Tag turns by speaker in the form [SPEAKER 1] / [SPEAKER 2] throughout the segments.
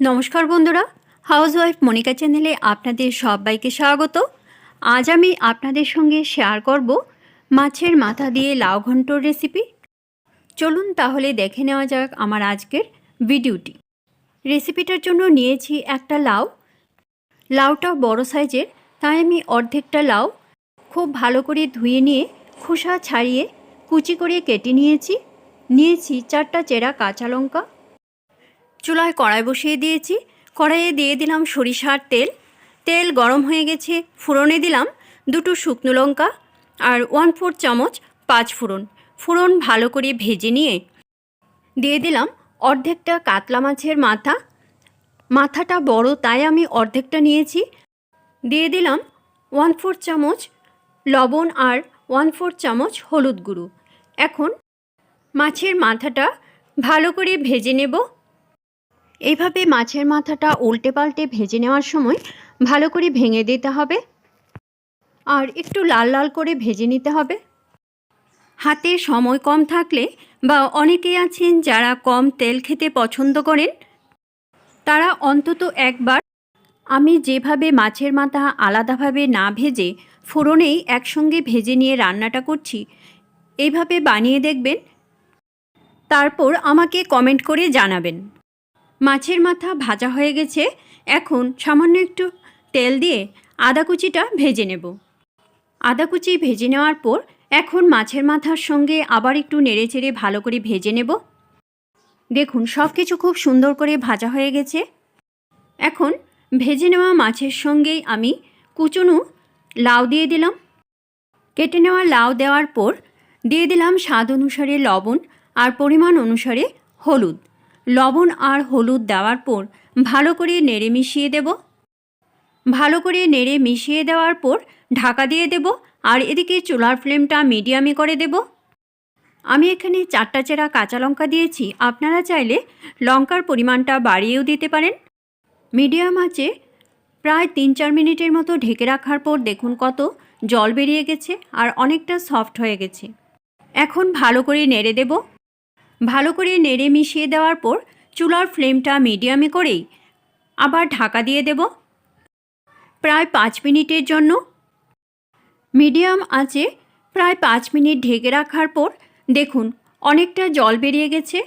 [SPEAKER 1] নমস্কার বন্ধুরা হাউসওয়াইফ মনিকা চ্যানেলে আপনাদের সবাইকে স্বাগত। আজ আমি আপনাদের সঙ্গে শেয়ার করব মাছের মাথা দিয়ে লাউ ঘন্টর রেসিপি চলুন তাহলে দেখে নেওয়া যাক আমার আজকের ভিডিওটি রেসিপিটার জন্য নিয়েছি একটা লাউ। লাউটা বড় সাইজের, তাই আমি অর্ধেকটা লাউ খুব ভালো করে ধুয়ে নিয়ে খোসা ছাড়িয়ে কুচি করে কেটে নিয়েছি। নিয়েছি চারটা চেরা কাঁচা লঙ্কা চুলায় কড়াই বসিয়ে দিয়েছি। কড়াইয়ে দিয়ে দিলাম সরিষার তেল। তেল গরম হয়ে গেছে, ফোড়নে দিলাম দুটো শুকনো লঙ্কা আর ওয়ান ফোর চামচ পাঁচ ফোড়ন। ফোড়ন ভালো করে ভেজে নিয়ে দিয়ে দিলাম অর্ধেকটা কাতলা মাছের মাথা। মাথাটা বড়, তাই আমি অর্ধেকটা নিয়েছি। দিয়ে দিলাম ওয়ান ফোর চামচ লবণ আর ওয়ান ফোর চামচ হলুদ গুঁড়ো। এখন মাছের মাথাটা ভালো করে ভেজে নেব। এইভাবে মাছের মাথাটা উল্টে পাল্টে ভেজে নেওয়ার সময় ভালো করে ভেঙে দিতে হবে। আর একটু লাল লাল করে ভেজে নিতে হবে। হাতে সময় কম থাকলে বা অনেকেই আছেন যারা কম তেল খেতে পছন্দ করেন, তারা অন্তত একবার আমি যেভাবে মাছের মাথা আলাদাভাবে না ভেজে ফোড়নেই একসঙ্গে ভেজে নিয়ে রান্নাটা করছি, এইভাবে বানিয়ে দেখবেন। তারপর আমাকে কমেন্ট করে জানাবেন। মাছের মাথা ভাজা হয়ে গেছে, এখন সামান্য একটু তেল দিয়ে আদা কুচিটা ভেজে নেব। আদা কুচি ভেজে নেওয়ার পর এখন মাছের মাথার সঙ্গে আবার একটু নেড়ে চেড়ে ভালো করে ভেজে নেব। দেখুন সব কিছু খুব সুন্দর করে ভাজা হয়ে গেছে। এখন ভেজে নেওয়া মাছের সঙ্গেই আমি কুচুনো লাউ দিয়ে দিলাম। কেটে নেওয়া লাউ দেওয়ার পর দিয়ে দিলাম স্বাদ অনুসারে লবণ আর পরিমাণ অনুসারে হলুদ। লবণ আর হলুদ দেওয়ার পর ভালো করে নেড়ে মিশিয়ে দেব। ভালো করে নেড়ে মিশিয়ে দেওয়ার পর ঢাকা দিয়ে দেব আর এদিকে চুলার ফ্লেমটা মিডিয়ামে করে দেব। আমি এখানে চারটা চেরা কাঁচা লঙ্কা দিয়েছি, আপনারা চাইলে লঙ্কার পরিমাণটা বাড়িয়েও দিতে পারেন। মিডিয়াম আছে প্রায় তিন চার মিনিটের মতো ঢেকে রাখার পর দেখুন কত জল বেরিয়ে গেছে আর অনেকটা সফট হয়ে গেছে। এখন ভালো করে নেড়ে দেব। ভালো করে নেড়ে মিশিয়ে দেওয়ার পর চুলার ফ্লেমটা মিডিয়ামে করেই আবার ঢাকা দিয়ে দেব। প্রায় পাঁচ মিনিটের জন্য। মিডিয়াম আছে প্রায় পাঁচ মিনিট ঢেকে রাখার পর দেখুন, অনেকটা জল বেরিয়ে গেছে।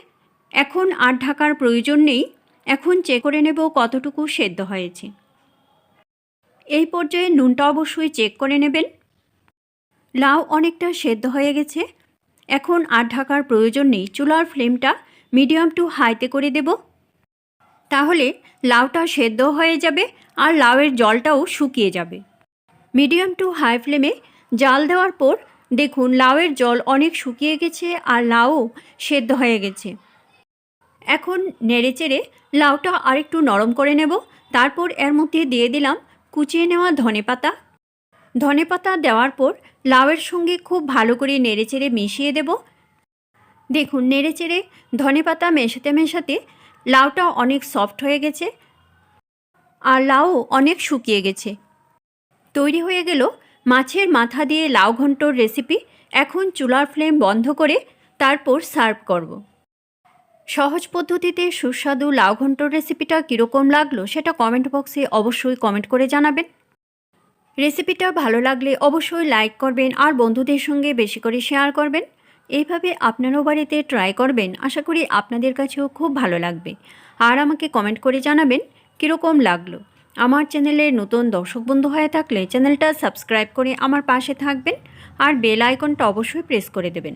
[SPEAKER 1] এখন আর ঢাকার প্রয়োজন নেই। এখন চেক করে নেব কতটুকু সেদ্ধ হয়েছে। এই পর্যায়ে নুনটা অবশ্যই চেক করে নেবেন। লাউ অনেকটা সেদ্ধ হয়ে গেছে। এখন আর ঢাকার প্রয়োজন নেই। চুলার ফ্লেমটা মিডিয়াম টু হাইতে করে দেব। তাহলে লাউটা সেদ্ধ হয়ে যাবে আর লাউয়ের জলটাও শুকিয়ে যাবে। মিডিয়াম টু হাই ফ্লেমে জাল দেওয়ার পর দেখুন লাউয়ের জল অনেক শুকিয়ে গেছে আর লাউও সেদ্ধ হয়ে গেছে। এখন নেড়েচেড়ে লাউটা আরেকটু নরম করে নেব। তারপর এর মধ্যে দিয়ে দিলাম কুচিয়ে নেওয়া ধনেপাতা। ধনেপাতা দেওয়ার পর লাউয়ের সঙ্গে খুব ভালো করে নেড়েচেড়ে মিশিয়ে দেব। দেখুন, নেড়েচেড়ে ধনেপাতা মেশাতে মেশাতে লাউটা অনেক সফট হয়ে গেছে আর লাউ অনেক শুকিয়ে গেছে। তৈরি হয়ে গেল মাছের মাথা দিয়ে লাউ ঘন্টর রেসিপি। এখন চুলার ফ্লেম বন্ধ করে তারপর সার্ভ করব। সহজ পদ্ধতিতে সুস্বাদু লাউ ঘন্টর রেসিপিটা কীরকম লাগল সেটা কমেন্ট বক্সে অবশ্যই কমেন্ট করে জানাবেন। রেসিপিটা ভালো লাগলে অবশ্যই লাইক করবেন আর বন্ধুদের সঙ্গে বেশি করে শেয়ার করবেন। এইভাবে আপনারও বাড়িতে ট্রাই করবেন। আশা করি আপনাদের কাছেও খুব ভালো লাগবে। আর আমাকে কমেন্ট করে জানাবেন কীরকম লাগল। আমার চ্যানেলের নতুন দর্শক বন্ধু হয়ে থাকলে চ্যানেলটা সাবস্ক্রাইব করে আমার পাশে থাকবেন। আর বেল আইকনটা অবশ্যই প্রেস করে দেবেন।